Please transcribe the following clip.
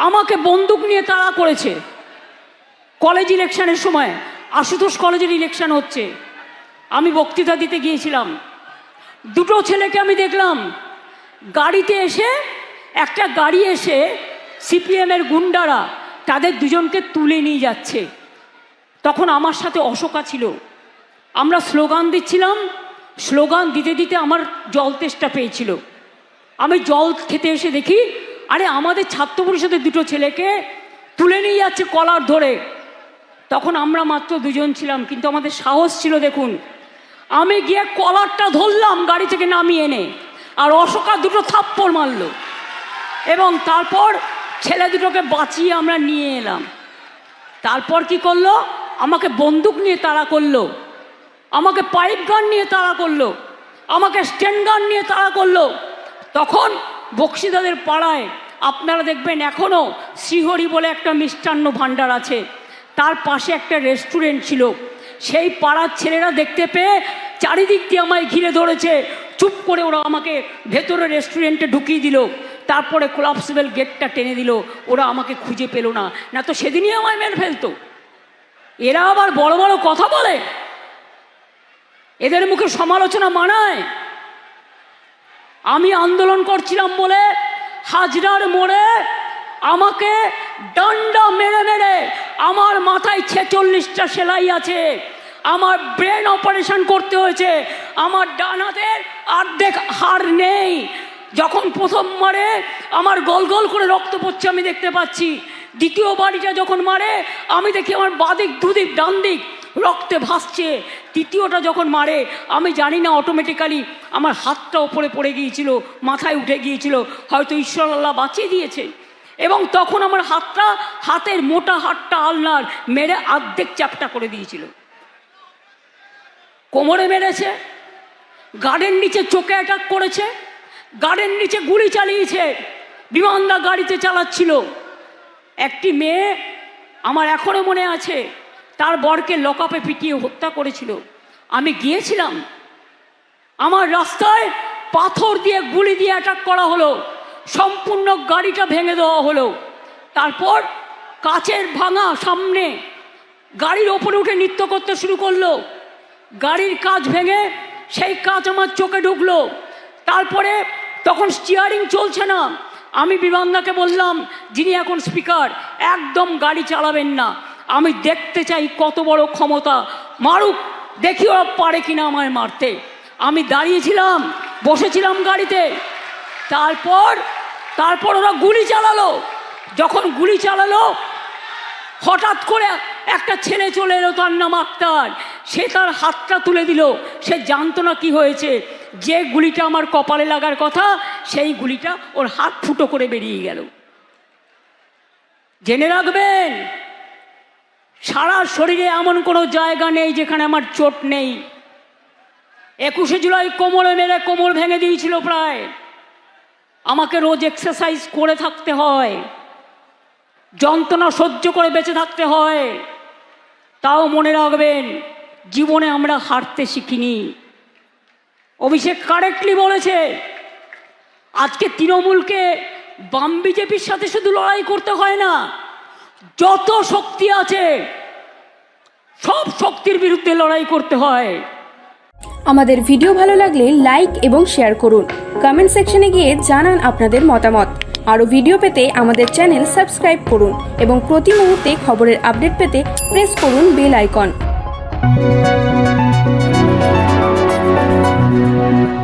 আমাকে বন্দুক নিয়ে তাড়া করেছে। কলেজ ইলেকশনের সময় আশুতোষ কলেজের ইলেকশন হচ্ছে। আমি বক্তৃতা দিতে গিয়েছিলাম। দুটো ছেলেকে আমি দেখলাম। গাড়িতে এসে, একটা গাড়ি এসে সিপিএমের গুন্ডারা তাদের দুজনকে তুলে নিয়ে যাচ্ছে। তখন আমার সাথে অশোকা ছিল। আমরা স্লোগান দিচ্ছিলাম। স্লোগান দিতে দিতে আমার জল তেষ্টা পেয়েছিল। আমি জল খেতে এসে দেখি আরে আমাদের ছাত্র পরিষদের দুটো ছেলেকে তুলে নিয়ে যাচ্ছে কলার ধরে। তখন আমরা মাত্র দুজন ছিলাম, কিন্তু আমাদের সাহস ছিল, দেখুন। আমি গিয়ে কলারটা ধরলাম, গাড়ি থেকে নামিয়ে এনে, আর অশোকা দুটো থাপ্পড় মারলো। এবং তারপর ছেলে দুটোকে বাঁচিয়ে আমরা নিয়ে এলাম। তারপর কি করল? আমাকে বন্দুক নিয়ে তাড়া করল, আমাকে পাইপ গান নিয়ে তাড়া করল, আমাকে স্ট্যান্ড গান নিয়ে তাড়া করল। তখন বক্সিদাদের পাড়ায় আপনারা দেখবেন এখনও শ্রীহরি বলে একটা মিষ্টান্ন ভাণ্ডার আছে। তার পাশে একটা রেস্টুরেন্ট ছিল। সেই পাড়ার ছেলেরা দেখতে পেয়ে চারিদিক দিয়ে আমায় ঘিরে ধরেছে। চুপ করে ওরা আমাকে ভেতরে রেস্টুরেন্টে ঢুকিয়ে দিল। তারপরে কোলাপসিবল গেটটা টেনে দিল। ওরা আমাকে খুঁজে পেল না। না তো সেদিনই আমায় মেরে ফেলতো। এরা আবার বড় বড় কথা বলে। এদের মুখে সমালোচনা মানায়। আমি আন্দোলন করছিলাম বলে হাজরার মোড়ে আমাকে ডান্ডা মেরে মেরে আমার মাথায় ছেচল্লিশটা সেলাই আছে, আমার ব্রেন অপারেশন করতে হয়েছে, আমার ডান হাতের অর্ধেক হাড় নেই। যখন প্রথম মারে আমার গোল গোল করে রক্ত পড়ছে আমি দেখতে পাচ্ছি, দ্বিতীয় বাড়িটা যখন মারে আমি দেখি আমার বাদিক দুদিক, ডান দিক রক্তে ভাসছে। তৃতীয়টা যখন মারে, আমি জানি না অটোমেটিক্যালি আমার হাতটা ওপরে পড়ে গিয়েছিল, মাথায় উঠে গিয়েছিল, হয়তো ঈশ্বর আল্লাহ বাঁচিয়ে দিয়েছে। এবং তখন আমার হাতটা, হাতের মোটা হাতটা আলনার মেরে আর্ধেক চ্যাপটা করে দিয়েছিল। কোমরে মেরেছে গার্ডের নিচে চোখে অ্যাটাক করেছে গার্ডের নিচে গুলি চালিয়েছে, বিমানদা গাড়িতে চালাচ্ছিল। একটি মেয়ে আমার এখনও মনে আছে তার বরকে লকআপে পিটিয়ে হত্যা করেছিল। আমি গিয়েছিলাম। আমার রাস্তায় পাথর দিয়ে গুলি দিয়ে অ্যাটাক করা হলো। সম্পূর্ণ গাড়িটা ভেঙে দেওয়া হলো। তারপর কাচের ভাঙা সামনে গাড়ির ওপরে উঠে নৃত্য করতে শুরু করল। গাড়ির কাজ ভেঙে সেই কাজ আমার চোখে ঢুকলো। তারপরে তখন স্টিয়ারিং চলছে না। আমি বিমানদাকে বললাম, যিনি এখন স্পিকার একদম গাড়ি চালাবেন না। আমি দেখতে চাই কত বড় ক্ষমতা। মারুক দেখি ওরা পারে কিনা আমায় মারতে। আমি দাঁড়িয়েছিলাম, বসেছিলাম গাড়িতে। তারপর তারপর ওরা গুলি চালালো। যখন গুলি চালালো, হঠাৎ করে একটা ছেলে চলে এলো তার নাম আক্তার। সে তার হাতটা তুলে দিল। সে জানতো না কি হয়েছে। যে গুলিটা আমার কপালে লাগার কথা, সেই গুলিটা ওর হাত ফুটো করে বেরিয়ে গেল। জেনে রাখবেন সারা শরীরে এমন কোনো জায়গা নেই যেখানে আমার চোট নেই। একুশে জুলাই কোমরে মেরে কোমর ভেঙে দিয়েছিল প্রায়। আমাকে রোজ এক্সারসাইজ করে থাকতে হয়। যন্ত্রণা সহ্য করে বেঁচে থাকতে হয়। তাও মনে রাখবেন, জীবনে আমরা হারতে শিখিনি। অভিষেক কারেক্টলি বলেছে, আজকে তৃণমূলকে বাম বিজেপির সাথে শুধু লড়াই করতে হয় না যত শক্তি আছে, সব শক্তির বিরুদ্ধে লড়াই করতে হয়। আমাদের ভিডিও ভালো লাগলে লাইক এবং শেয়ার করুন। কমেন্ট সেকশনে গিয়ে জানান আপনাদের মতামত। আরও ভিডিও পেতে আমাদের চ্যানেল সাবস্ক্রাইব করুন এবং প্রতি মুহূর্তে খবরের আপডেট পেতে প্রেস করুন বেল আইকন